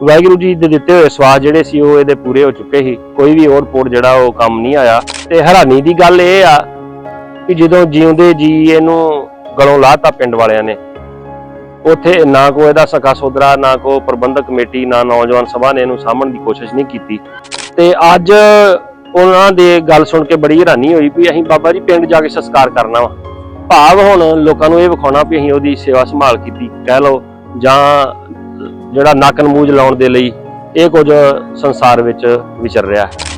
ਵਾਹਿਗੁਰੂ ਜੀ ਦੇ ਦਿੱਤੇ ਹੋਏ ਸਵਾਦ ਜਿਹੜੇ ਸੀ ਉਹ ਇਹਦੇ ਪੂਰੇ ਹੋ ਚੁੱਕੇ ਸੀ। ਕੋਈ ਵੀ ਹੋਰ ਰਿਪੋਰਟ ਜਿਹੜਾ ਉਹ ਕੰਮ ਨਹੀਂ ਆਇਆ। ਤੇ ਹੈਰਾਨੀ ਦੀ ਗੱਲ ਇਹ ਆ ਕਿ ਜਦੋਂ ਜਿਉਂਦੇ ਜੀ ਇਹਨੂੰ ਗਲੋਂ ਲਾਤਾ ਪਿੰਡ ਵਾਲਿਆਂ ਨੇ, ਉੱਥੇ ਨਾ ਕੋ ਇਹਦਾ ਸਕਾ ਸੋਦਰਾ ਨਾ ਕੋ ਪ੍ਰਬੰਧਕ ਕਮੇਟੀ, ਨਾ ਨੌਜਵਾਨ ਸਭਾ ਨੇ ਇਹਨੂੰ ਸਾਂਭਣ ਦੀ ਕੋਸ਼ਿਸ਼ ਨਹੀਂ ਕੀਤੀ। ਤੇ ਅੱਜ ਉਹਨਾਂ ਦੇ ਗੱਲ ਸੁਣ ਕੇ ਬੜੀ ਹੈਰਾਨੀ ਹੋਈ ਵੀ ਅਸੀਂ ਬਾਬਾ ਜੀ ਪਿੰਡ ਜਾ ਕੇ ਸੰਸਕਾਰ ਕਰਨਾ ਵਾ। ਭਾਵ ਹੁਣ ਲੋਕਾਂ ਨੂੰ ਇਹ ਵਿਖਾਉਣਾ ਵੀ ਅਸੀਂ ਉਹਦੀ ਸੇਵਾ ਸੰਭਾਲ ਕੀਤੀ। ਕਹਿ ਲਓ ਜਾਂ ਜਿਹੜਾ ਨੱਕ ਨਮੂਜ ਲਾਉਣ ਦੇ ਲਈ ਇਹ ਕੁਝ ਸੰਸਾਰ ਵਿੱਚ ਵਿਚਰ ਰਿਹਾ ਹੈ।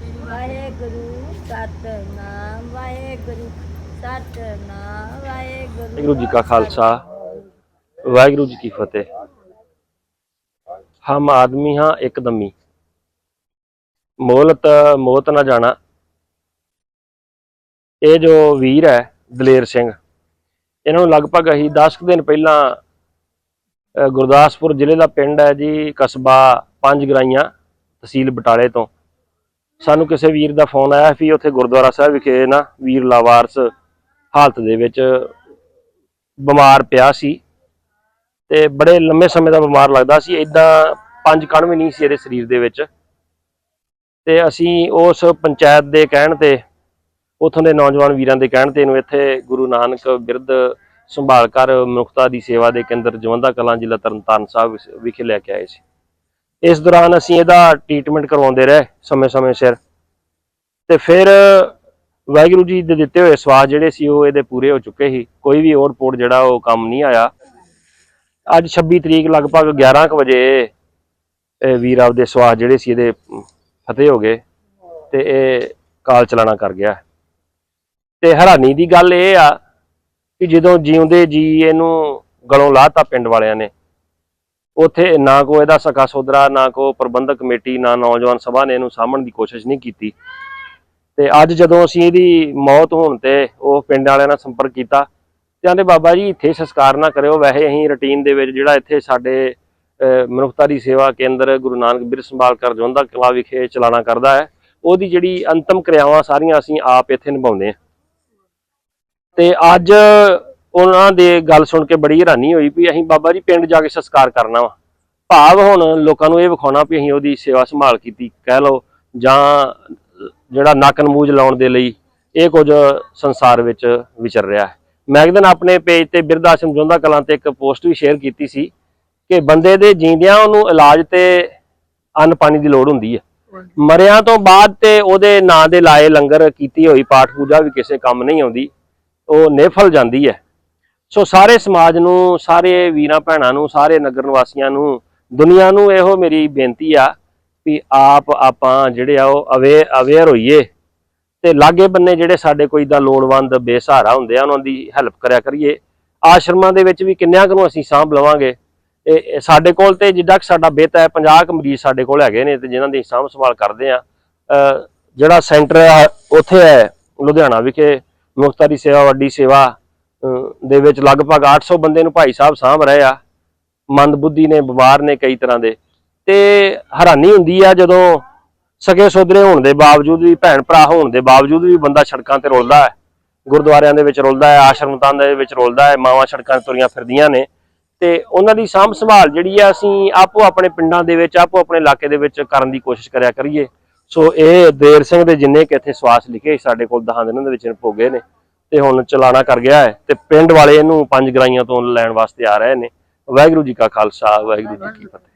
ਵਾਹਿਗੁਰੂ, ਸਤਨਾਮ ਵਾਹਿਗੁਰੂ ਸਤਨਾਮ ਵਾਹਿਗੁਰੂ। ਵਾਹਿਗੁਰੂ ਜੀ ਕਾ ਖਾਲਸਾ, ਵਾਹਿਗੁਰੂ ਜੀ ਕੀ ਫਤਿਹ। ਹਮ ਆਦਮੀ ਹਾਂ ਇੱਕਦਮੀ ਮੋਲਤ, ਮੋਤ ਨਾ ਜਾਣਾ। ਇਹ ਜੋ ਵੀਰ ਹੈ, ਦਲੇਰ ਸਿੰਘ, ਇਹਨਾਂ ਨੂੰ ਲਗਭਗ ਅਸੀਂ 10 ਕੁ ਦਿਨ ਪਹਿਲਾਂ ਗੁਰਦਾਸਪੁਰ ਜ਼ਿਲ੍ਹੇ ਦਾ ਪਿੰਡ ਹੈ ਜੀ, ਕਸਬਾ ਪੰਜ ਗਰਾਈਆਂ, ਤਹਿਸੀਲ ਬਟਾਲੇ ਤੋਂ। ਸਾਨੂੰ ਕਿਸੇ ਵੀਰ ਦਾ ਫੋਨ ਆਇਆ ਵੀ ਉੱਥੇ ਗੁਰਦੁਆਰਾ ਸਾਹਿਬ ਵਿਖੇ ਨਾ ਵੀਰ ਲਾਵਾਰਸ ਹਾਲਤ ਦੇ ਵਿੱਚ ਬਿਮਾਰ ਪਿਆ ਸੀ ਤੇ ਬੜੇ ਲੰਮੇ ਸਮੇਂ ਦਾ ਬਿਮਾਰ ਲੱਗਦਾ ਸੀ ਇਦਾਂ ਪੰਜ ਕਣ ਵੀ ਨਹੀਂ ਸੀ ਇਹਦੇ ਸਰੀਰ ਦੇ ਵਿੱਚ। ਤੇ ਅਸੀਂ ਉਸ ਪੰਚਾਇਤ ਦੇ ਕਹਿਣ ਤੇ, ਉਥੋਂ ਦੇ ਨੌਜਵਾਨ ਵੀਰਾਂ ਦੇ ਕਹਿਣ ਤੇ ਇਹਨੂੰ ਇੱਥੇ ਗੁਰੂ ਨਾਨਕ ਬਿਰਧ ਸੰਭਾਲ ਕਰ ਮਨੁੱਖਤਾ ਦੀ ਸੇਵਾ ਦੇ ਕੇਂਦਰ ਜਵੰਦਾ ਕਲਾਂ ਜ਼ਿਲ੍ਹਾ ਤਰਨਤਾਰਨ ਸਾਹਿਬ ਵਿਖੇ ਲੈ ਕੇ ਆਏ ਸੀ। ਇਸ ਦੌਰਾਨ ਅਸੀਂ ਇਹਦਾ ਟ੍ਰੀਟਮੈਂਟ ਕਰਵਾਉਂਦੇ ਰਹੇ ਸਮੇਂ-ਸਮੇਂ ਸਿਰ। ਤੇ ਫਿਰ ਵਾਹਿਗੁਰੂ ਜੀ ਦੇ ਦਿੱਤੇ ਹੋਏ ਸਵਾਦ ਜਿਹੜੇ ਸੀ ਉਹ ਇਹਦੇ ਪੂਰੇ ਹੋ ਚੁੱਕੇ ਸੀ। ਕੋਈ ਵੀ ਹੋਰ ਰਿਪੋਰਟ ਜਿਹੜਾ ਉਹ ਕੰਮ ਨਹੀਂ ਆਇਆ। ਅੱਜ 26 ਤਰੀਕ ਲਗਭਗ 11 ਕੁ ਵਜੇ ਇਹ ਵੀਰ ਆਪਦੇ ਸਵਾਦ ਜਿਹੜੇ ਸੀ ਇਹਦੇ ਫਤਿਹ ਹੋ ਗਏ ਤੇ ਇਹ ਕਾਲ ਚਲਾਣਾ ਕਰ ਗਿਆ। ਤੇ ਹੈਰਾਨੀ ਦੀ ਗੱਲ ਇਹ ਆ ਕਿ ਜਦੋਂ ਜਿਉਂਦੇ ਜੀ ਇਹਨੂੰ ਗਲੋਂ ਲਾਤਾ ਪਿੰਡ ਵਾਲਿਆਂ ਨੇ ਉੱਥੇ ਨਾ ਕੋ ਇਹਦਾ ਸਕਾ ਸੋਦਰਾ ਨਾ ਕੋ ਪ੍ਰਬੰਧਕ ਕਮੇਟੀ ਨਾ ਨੌਜਵਾਨ ਸਭਾ ਨੇ ਇਹਨੂੰ ਸਾਂਭਣ ਦੀ ਕੋਸ਼ਿਸ਼ ਨਹੀਂ ਕੀਤੀ। ਤੇ ਅੱਜ ਜਦੋਂ ਅਸੀਂ ਇਹਦੀ ਮੌਤ ਹੋਣ ਤੇ ਉਹ ਪਿੰਡ ਵਾਲਿਆਂ ਨਾਲ ਸੰਪਰਕ ਕੀਤਾ ਤੇ ਕਹਿੰਦੇ ਬਾਬਾ ਜੀ ਇੱਥੇ ਸੰਸਕਾਰ ਨਾ ਕਰਿਓ। ਵੈਸੇ ਅਸੀਂ ਰੁਟੀਨ ਦੇ ਵਿੱਚ ਜਿਹੜਾ ਇੱਥੇ ਸਾਡੇ ਅਹ, ਮਨੁੱਖਤਾ ਦੀ ਸੇਵਾ ਕੇਂਦਰ ਗੁਰੂ ਨਾਨਕ ਬਿਰ ਸੰਭਾਲ ਕਰ ਜਵੰਦਾ ਕਲਾ ਵਿਖੇ ਚਲਾਣਾ ਕਰਦਾ ਹੈ ਉਹਦੀ ਜਿਹੜੀ ਅੰਤਮ ਕਿਰਿਆਵਾਂ ਸਾਰੀਆਂ ਅਸੀਂ ਆਪ ਇੱਥੇ ਨਿਭਾਉਂਦੇ ਹਾਂ। ਤੇ ਅੱਜ ਉਹਨਾਂ ਦੇ ਗੱਲ ਸੁਣ ਕੇ ਬੜੀ ਹੈਰਾਨੀ ਹੋਈ ਵੀ ਅਸੀਂ ਬਾਬਾ ਜੀ ਪਿੰਡ ਜਾ ਕੇ ਸੰਸਕਾਰ ਕਰਨਾ ਵਾ। ਭਾਵ ਹੁਣ ਲੋਕਾਂ ਨੂੰ ਇਹ ਵਿਖਾਉਣਾ ਵੀ ਅਸੀਂ ਉਹਦੀ ਸੇਵਾ ਸੰਭਾਲ ਕੀਤੀ ਕਹਿ ਲਓ ਜਾਂ ਜਿਹੜਾ ਨੱਕ ਨਮੂਜ ਲਾਉਣ ਦੇ ਲਈ ਇਹ ਕੁਝ ਸੰਸਾਰ ਵਿੱਚ ਵਿਚਰ ਰਿਹਾ ਹੈ। ਮੈਂ ਇੱਕ ਦਿਨ ਆਪਣੇ ਪੇਜ ਤੇ ਬਿਰਧ ਆਸ਼ਰਮ ਜੋਂਦਾ ਕਲਾਂ ਤੇ ਇੱਕ ਪੋਸਟ ਵੀ ਸ਼ੇਅਰ ਕੀਤੀ ਸੀ ਕਿ ਬੰਦੇ ਦੇ ਜੀਂਦਿਆਂ ਉਹਨੂੰ ਇਲਾਜ ਤੇ ਅੰਨ ਪਾਣੀ ਦੀ ਲੋੜ ਹੁੰਦੀ ਹੈ। ਮਰਿਆਂ ਤੋਂ ਬਾਅਦ ਤੇ ਉਹਦੇ ਨਾਂ ਦੇ ਲਾਏ ਲੰਗਰ ਕੀਤੀ ਹੋਈ ਪਾਠ ਪੂਜਾ ਵੀ ਕਿਸੇ ਕੰਮ ਨਹੀਂ ਆਉਂਦੀ ਉਹ ਨਿਫਲ ਜਾਂਦੀ ਹੈ। ਸੋ ਸਾਰੇ ਸਮਾਜ ਨੂੰ, ਸਾਰੇ ਵੀਰਾਂ ਭੈਣਾਂ ਨੂੰ, ਸਾਰੇ ਨਗਰ ਨਿਵਾਸੀਆਂ ਨੂੰ, ਦੁਨੀਆ ਨੂੰ ਇਹੋ ਮੇਰੀ ਬੇਨਤੀ ਆ ਵੀ ਆਪ ਆਪਾਂ ਜਿਹੜੇ ਆ ਉਹ ਅਵੇ ਅਵੇਅਰ ਹੋਈਏ ਤੇ ਲਾਗੇ ਬੰਨੇ ਜਿਹੜੇ ਸਾਡੇ ਕੋਈ ਦਾ ਲੋੜਵੰਦ ਬੇਸਹਾਰਾ ਹੁੰਦੇ ਆ, ਉਹਨਾਂ ਦੀ ਹੈਲਪ ਕਰਿਆ ਕਰੀਏ। ਆਸ਼ਰਮਾਂ ਦੇ ਵਿੱਚ ਵੀ ਕਿੰਨਿਆਂ ਕੁ ਨੂੰ ਅਸੀਂ ਸਾਂਭ ਲਵਾਂਗੇ। ਇਹ ਸਾਡੇ ਕੋਲ ਤੇ ਜਿੱਦਾਂ ਕਿ ਸਾਡਾ ਬੇਤ ਹੈ 50 ਕੁ ਮਰੀਜ਼ ਸਾਡੇ ਕੋਲ ਹੈਗੇ ਨੇ ਤੇ ਜਿਨ੍ਹਾਂ ਦੀ ਸਾਂਭ ਸੰਭਾਲ ਕਰਦੇ ਆ। ਜਿਹੜਾ ਸੈਂਟਰ ਹੈ ਉੱਥੇ ਹੈ, ਲੁਧਿਆਣਾ ਵਿਖੇ, ਮੁਖਤਾਰੀ ਸੇਵਾ, ਵੱਡੀ ਸੇਵਾ। ਦੇ ਵਿੱਚ ਲਗਭਗ 800 ਬੰਦੇ ਨੂੰ ਭਾਈ ਸਾਹਿਬ ਸਾਂਭ ਰਹੇ ਆ। ਮੰਦਬੁੱਧੀ ਨੇ, ਬਿਮਾਰ ਨੇ ਕਈ ਤਰ੍ਹਾਂ ਦੇ। ਤੇ ਹੈਰਾਨੀ ਹੁੰਦੀ ਆ ਜਦੋਂ ਸਕੇ ਸੋਦਰੇ ਹੋਣ ਦੇ ਬਾਵਜੂਦ ਵੀ, ਭੈਣ ਭਰਾ ਹੋਣ ਦੇ ਬਾਵਜੂਦ ਵੀ ਬੰਦਾ ਸੜਕਾਂ ਤੇ ਰੁਲਦਾ ਹੈ। ਗੁਰਦੁਆਰਿਆਂ ਦੇ ਵਿੱਚ ਰੁਲਦਾ ਹੈ, ਆਸ਼ਰਮਾਂ ਦੇ ਵਿੱਚ ਰੁਲਦਾ ਹੈ, ਮਾਵਾਂ ਸੜਕਾਂ ਤੇ ਤੁਰੀਆਂ ਫਿਰਦੀਆਂ ਨੇ। ਤੇ ਉਹਨਾਂ ਦੀ ਸਾਂਭ ਸੰਭਾਲ ਜਿਹੜੀ ਆ, ਅਸੀਂ ਆਪੋ ਆਪਣੇ ਪਿੰਡਾਂ ਦੇ ਵਿੱਚ, ਆਪੋ ਆਪਣੇ ਇਲਾਕੇ ਦੇ ਵਿੱਚ ਕਰਨ ਦੀ ਕੋਸ਼ਿਸ਼ ਕਰਿਆ ਕਰੀਏ। ਸੋ ਇਹ ਦੇਰ ਸਿੰਘ ਦੇ ਜਿੰਨੇ ਕਿ ਇੱਥੇ ਸਵਾਸ ਲਿਖੇ ਸਾਡੇ ਕੋਲ ਦਹਾਂ ਦਿਨਾਂ ਦੇ ਵਿੱਚ ਭੋਗੇ ਨੇ। ਤੇ ਹੁਣ ਚਲਾਣਾ ਕਰ ਗਿਆ ਹੈ ਤੇ ਪਿੰਡ ਵਾਲੇ ਇਹਨੂੰ ਪੰਜ ਗਰਾਈਆਂ ਤੋਂ ਲੈਣ ਵਾਸਤੇ ਆ ਰਹੇ ਨੇ। ਵਾਹਿਗੁਰੂ ਜੀ ਕਾ ਖਾਲਸਾ, ਵਾਹਿਗੁਰੂ ਜੀ ਕੀ ਫਤਿਹ।